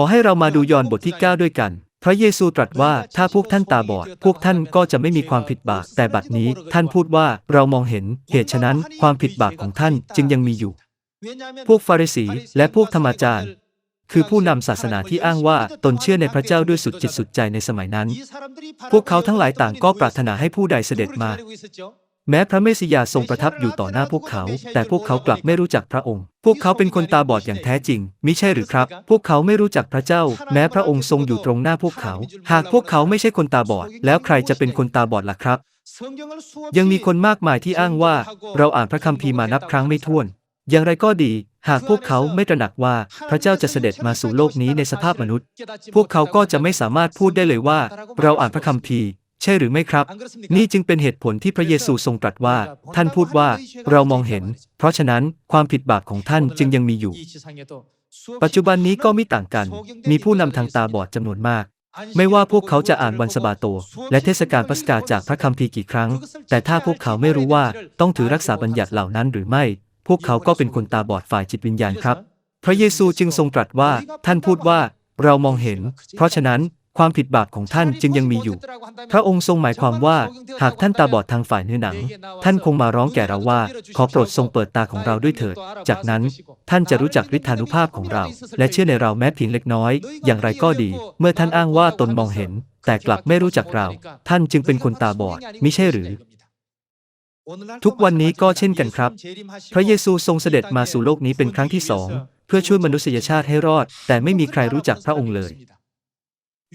อให้เรามาดูยอห์นบทที่ 9 ด้วยกัน พระเยซูตรัสว่าถ้าพวกท่านตาบอด พวกท่านก็จะไม่มีความผิดบาปแต่บัดนี้ท่านพูดว่าเรามองเห็น เหตุฉะนั้นความผิดบาปของท่านจึงยังมีอยู่ พวกฟาริสีและพวกธรรมาจารย์ คือผู้นำศาสนาที่อ้างว่าตนเชื่อในพระเจ้าด้วยสุดจิตสุดใจในสมัยนั้น พวกเขาทั้งหลายต่างก็ปรารถนาให้ผู้ใดเสด็จมา แม้พระเมสสิยาทรงประทับอยู่ต่อหน้าพวกเขา แต่พวกเขากลับไม่รู้จักพระองค์ พวกเขาเป็นคนตาบอดอย่างแท้จริงมิใช่หรือครับ พวกเขาไม่รู้จักพระเจ้า แม้พระองค์ทรงอยู่ตรงหน้าพวกเขา หากพวกเขาไม่ใช่คนตาบอด แล้วใครจะเป็นคนตาบอดล่ะครับ ยังมีคนมากมายที่อ้างว่า เราอ่านพระคัมภีร์มานับครั้งไม่ถ้วน อย่างไรก็ดี หากพวกเขาไม่ตระหนักว่าพระเจ้าจะเสด็จมาสู่โลกนี้ในสภาพมนุษย์ พวกเขาก็จะไม่สามารถพูดได้เลยว่า เราอ่านพระคัมภีร์ ใช่หรือไม่ครับ นี่จึงเป็นเหตุผลที่พระเยซูทรงตรัสว่า ท่านพูดว่าเรามองเห็น เพราะฉะนั้นความผิดบาปของท่านจึงยังมีอยู่ ปัจจุบันนี้ก็ไม่ต่างกัน มีผู้นำทางตาบอดจำนวนมาก ไม่ว่าพวกเขาจะอ่านวันสะบาโต และเทศกาลปัสกาจากพระคัมภีร์กี่ครั้ง แต่ถ้าพวกเขาไม่รู้ว่าต้องถือรักษาบัญญัติเหล่านั้นหรือไม่ พวกเขาก็เป็นคนตาบอดฝ่ายจิตวิญญาณครับ พระเยซูจึงทรงตรัสว่าท่านพูดว่าเรามองเห็น เพราะฉะนั้น ความผิดบาปของท่านจึงยังมีอยู่ พระองค์ทรงหมายความว่า หากท่านตาบอดทางฝ่ายเนื้อหนัง ท่านคงมาร้องแก่เราว่า ขอโปรดทรงเปิดตาของเราด้วยเถิด จากนั้นท่านจะรู้จักฤทธานุภาพของเรา และเชื่อในเราแม้เพียงเล็กน้อย อย่างไรก็ดี เมื่อท่านอ้างว่าตนมองเห็น แต่กลับไม่รู้จักเรา ท่านจึงเป็นคนตาบอดมิใช่หรือ ทุกวันนี้ก็เช่นกันครับ พระเยซูทรงเสด็จมาสู่โลกนี้เป็นครั้งที่สองเพื่อช่วยมนุษยชาติให้รอด แต่ไม่มีใครรู้จักพระองค์เลย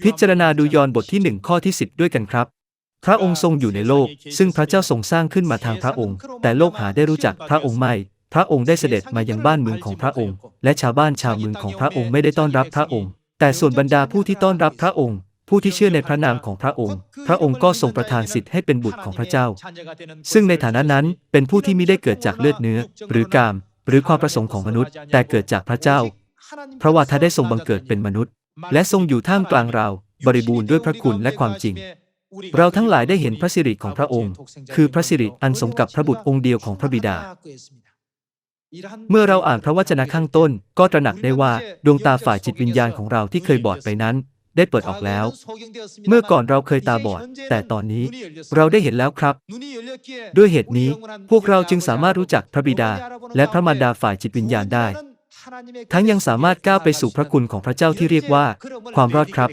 พิจารณาดูยอนบทที่หนึ่งข้อที่10ด้วยกันครับ พระองค์ทรงอยู่ในโลก ซึ่งพระเจ้าทรงสร้างขึ้นมาทางพระองค์ แต่โลกหาได้รู้จักพระองค์ไม่ พระองค์ได้เสด็จมายังบ้านเมืองของพระองค์ และชาวบ้านชาวเมืองของพระองค์ไม่ได้ต้อนรับพระองค์ แต่ส่วนบรรดาผู้ที่ต้อนรับพระองค์ผู้ที่เชื่อในพระนามของพระองค์ พระองค์ก็ทรงประทานสิทธิ์ให้เป็นบุตรของพระเจ้า ซึ่งในฐานะนั้นเป็นผู้ที่ไมิได้เกิดจากเลือดเนื้อ หรือกาม หรือความประสงค์ของมนุษย์ แต่เกิดจากพระเจ้าเพราะว่าถ้าได้ทรงบังเกิดเป็นมนุษย์ และทรงอยู่ท่ามกลางเรา บริบูรณ์ด้วยพระคุณและความจริง เราทั้งหลายได้เห็นพระสิริของพระองค์ คือพระสิริอันสมกับพระบุตรองค์เดียวของพระบิดา เมื่อเราอ่านพระวจนะข้างต้น ก็ตระหนักได้ว่าดวงตาฝ่ายจิตวิญญาณของเราที่เคยบอดไปนั้นได้เปิดออกแล้ว เมื่อก่อนเราเคยตาบอด แต่ตอนนี้เราได้เห็นแล้วครับ ด้วยเหตุนี้ พวกเราจึงสามารถรู้จักพระบิดา และพระมารดาฝ่ายจิตวิญญาณได้ ทั้งยังสามารถก้าวไปสู่พระคุณของพระเจ้าที่เรียกว่า ความรอดครับ